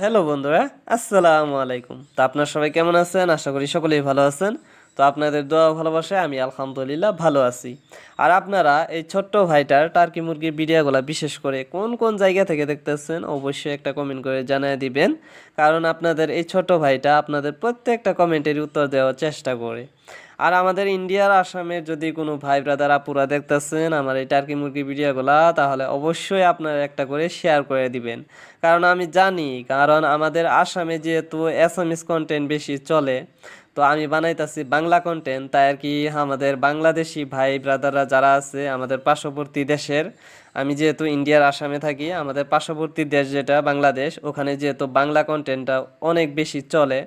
Hello বন্ধুরা আসসালামু আলাইকুম। তা আপনার সবাই কেমন আছেন? আশা করি সকলেই ভালো আছেন। তো আপনাদের দোয়া ভালোবাসায় আমি আলহামদুলিল্লাহ ভালো আছি। আর আপনারা এই ছোট্ট ভাইটার টার্কি মুরগির ভিডিওগুলো বিশেষ করে কোন কোন জায়গা থেকে দেখতেছেন অবশ্যই একটা কমেন্ট করে জানিয়ে দিবেন। কারণ আপনাদের এই ছোট ভাইটা আপনাদের প্রত্যেকটা কমেন্টের উত্তর দেওয়ার চেষ্টা করে। আর আমাদের ইন্ডিয়ার, আসামের যদি কোনো ভাই ব্রাদার আপুরা দেখতেছেন আমার এই টার্কি মুরগি ভিডিওগুলা, তাহলে অবশ্যই আপনারা একটা করে শেয়ার করে দিবেন। কারণ আমি জানি, কারণ আমাদের আসামে যেহেতু এসএমএস কন্টেন্ট বেশি চলে তো আমি বানাইতাছি বাংলা কন্টেন্ট তাই আর কি আমাদের বাংলাদেশি ভাই ব্রাদাররা যারা আছে আমাদের পার্শ্ববর্তী দেশের, আমি যেহেতু ইন্ডিয়ার আসামে থাকি, আমাদের পার্শ্ববর্তী দেশ যেটা বাংলাদেশ, ওখানে যেহেতু বাংলা কন্টেন্টটা অনেক বেশি চলে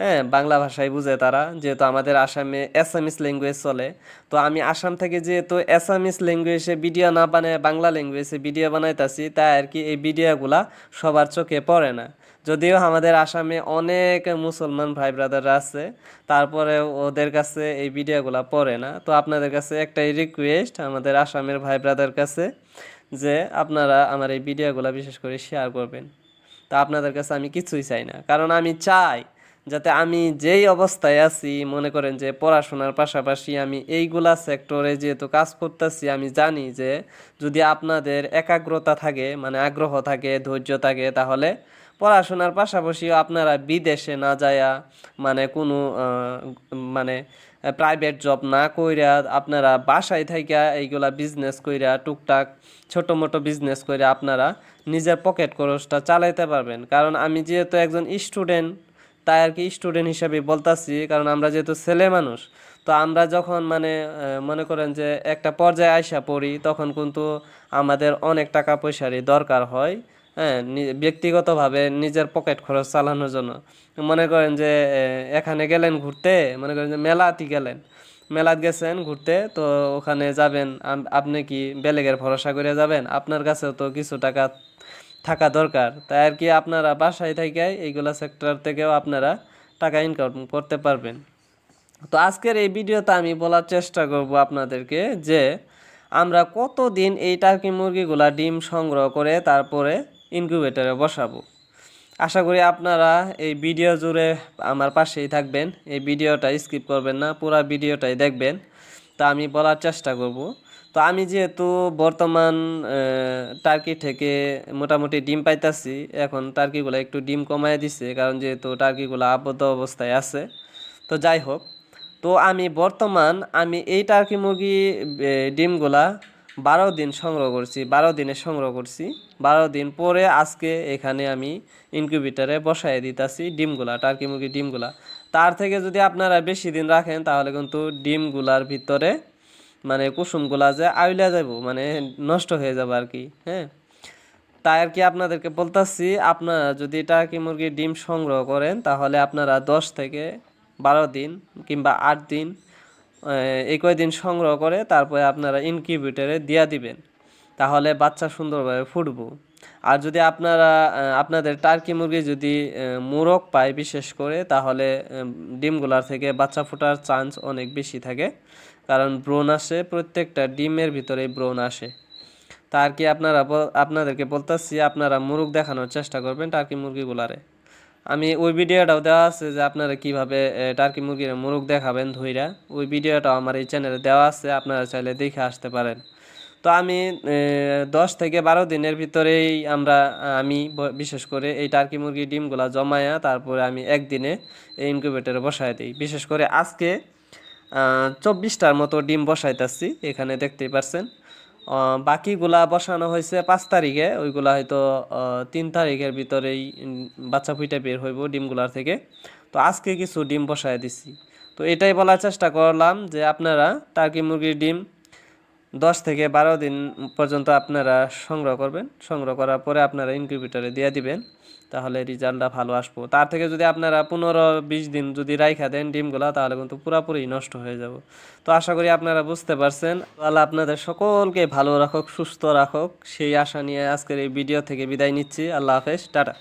হ্যাঁ বাংলা ভাষায় বুঝে তারা, যেহেতু আমাদের আসামে অ্যাসামিস ল্যাঙ্গুয়েজ চলে, তো আমি আসাম থেকে যেহেতু অ্যাসামিস ল্যাঙ্গুয়েজে ভিডিও না বানায় বাংলা ল্যাঙ্গুয়েজে ভিডিও বানাইতাছি, তাই আর কি এই ভিডিওগুলা সবার চোখে পড়ে না। যদিও আমাদের আসামে অনেক মুসলমান ভাই ব্রাদাররা আছে, তারপরে ওদের কাছে এই ভিডিওগুলো পড়ে না। তো আপনাদের কাছে একটাই রিকোয়েস্ট আমাদের আসামের ভাই ব্রাদার কাছে যে আপনারা আমার এই ভিডিওগুলো বিশেষ করে শেয়ার করবেন। তা আপনাদের কাছে আমি কিছুই চাই না, কারণ আমি চাই যাতে আমি যেই অবস্থায় আছি, মনে করেন যে পড়াশোনার পাশাপাশি আমি এইগুলা সেক্টরে যেহেতু কাজ করতেছি, আমি জানি যে যদি আপনাদের একাগ্রতা থাকে মানে আগ্রহ থাকে, ধৈর্য থাকে, তাহলে পড়াশোনার পাশাপাশিও আপনারা বিদেশে না যায়া মানে কোনো মানে প্রাইভেট জব না কইরা আপনারা বাসায় থাইকা এইগুলা বিজনেস কইরা, টুকটাক ছোট মোটো বিজনেস কইরা আপনারা নিজের পকেট খরচটা চালাইতে পারবেন। কারণ আমি যেহেতু একজন স্টুডেন্ট তাই আর কি স্টুডেন্ট হিসাবে বলতাছি, কারণ আমরা যেহেতু ছেলে মানুষ, তো আমরা যখন মানে মনে করেন যে একটা পর্যায়ে আইসা পড়ি, তখন কিন্তু আমাদের অনেক টাকা পয়সারই দরকার হয় হ্যাঁ ব্যক্তিগতভাবে নিজের পকেট খরচ চালানোর জন্য। মনে করেন যে এখানে গেলেন ঘুরতে, মনে করেন যে মেলাতে গেলেন, মেলাত গেছেন ঘুরতে, তো ওখানে যাবেন আপনি কি বেলেগের ভরসা করে যাবেন? আপনার কাছেও তো কিছু টাকা থাকা দরকার। তাই আর কি আপনারা বাসায় থেকে এইগুলা সেক্টর থেকেও আপনারা টাকা ইনকাম করতে পারবেন। তো আজকের এই ভিডিওতে আমি বলার চেষ্টা করব আপনাদেরকে যে, আমরা কতদিন এই টার্কি মুরগিগুলা ডিম সংগ্রহ করে তারপরে ইনকিউবেটরে বসাবো। আশা করি আপনারা এই ভিডিও জুড়ে আমার পাশেই থাকবেন। এই ভিডিওটা স্কিপ করবেন না, পুরো ভিডিওটাই দেখবেন। তা আমি বলার চেষ্টা করব। তো আমি যেহেতু বর্তমান টার্কি থেকে মোটামুটি ডিম পাইতাছি, এখন টার্কিগুলো একটু ডিম কমায় দিছে, কারণ যেহেতু টার্কিগুলো আবদ্ধ অবস্থায় আছে, তো যাই হোক। তো আমি বর্তমান, আমি এই টার্কি মুরগি ডিমগুলা বারো দিন সংগ্রহ করছি, বারো দিনে সংগ্রহ করছি, বারো দিন পরে আজকে এখানে আমি ইনকিউবেটারে বসাই দিতাছি ডিমগুলা, টার্কি মুরগির ডিমগুলা। তার থেকে যদি আপনারা বেশি দিন রাখেন, তাহলে কিন্তু ডিমগুলার ভিতরে মানে কুসুমগুলা যে আইলা যাব মানে নষ্ট হয়ে যাবে আর কি হ্যাঁ? তাই আর কি আপনাদেরকে বলতাছি, আপনারা যদি টার্কি মুরগির ডিম সংগ্রহ করেন, তাহলে আপনারা দশ থেকে বারো দিন কিংবা আট দিন একই দিন সংগ্রহ করে তারপরে আপনারা ইনকিউবেটরে দিয়া দিবেন। তাহলে বাচ্চা সুন্দরভাবে ফুটবো। আর যদি আপনারা আপনাদের টার্কি মুরগি যদি মোরগ পায় বিশেষ করে, তাহলে ডিমগুলার থেকে বাচ্চা ফোটার চান্স অনেক বেশি থাকে। কারণ ব্রণ আসে, প্রত্যেকটা ডিমের ভিতরে ব্রণ আসে। তার কি আপনারা আপনাদেরকে বলতেছি, আপনারা মুরগ দেখানোর চেষ্টা করবেন টার্কি মুরগিগুলারে। আমি ওই ভিডিওটাও দেওয়া আছে যে আপনারা কীভাবে টার্কি মুরগির মুরগ দেখাবেন ধইরা। ওই ভিডিওটাও আমার এই চ্যানেলে দেওয়া আছে, আপনারা চাইলে দেখে আসতে পারেন। তো আমি দশ থেকে বারো দিনের ভিতরেই আমরা, আমি বিশেষ করে এই টার্কি মুরগির ডিমগুলা জমায়া তারপরে আমি একদিনে এই ইনকিউবেটরে বসায় দিই। বিশেষ করে আজকে চব্বিশটার মতো ডিম বসাইতেছি, এখানে দেখতেই পারছেন। বাকিগুলা বসানো হয়েছে পাঁচ তারিখে, ওইগুলা হয়তো তিন তারিখের ভিতরেই বাচ্চা ফুইটা বের হইব ডিমগুলার থেকে। তো আজকে কিছু ডিম বসায় দিছি। তো এটাই বলার চেষ্টা করলাম যে আপনারা টার্কি মুরগির ডিম দশ থেকে বারো দিন পর্যন্ত আপনারা সংগ্রহ করবেন। সংগ্রহ করার পরে আপনারা ইনকিউবেটরে দিয়ে দিবেন, তাহলে রেজাল্টটা ভালো আসব। তার থেকে যদি আপনারা পনেরো বিশ দিন যদি রাইখা দেন ডিমগুলা, তাহলে কিন্তু পুরাপুরি নষ্ট হয়ে যাব। তো আশা করি আপনারা বুঝতে পারছেন। আল্লাহ আপনাদের সকলকে ভালো রাখুক, সুস্থ রাখুক। সেই আশা নিয়ে আজকের এই ভিডিও থেকে বিদায় নিচ্ছি। আল্লাহ হাফেজ। টাটা।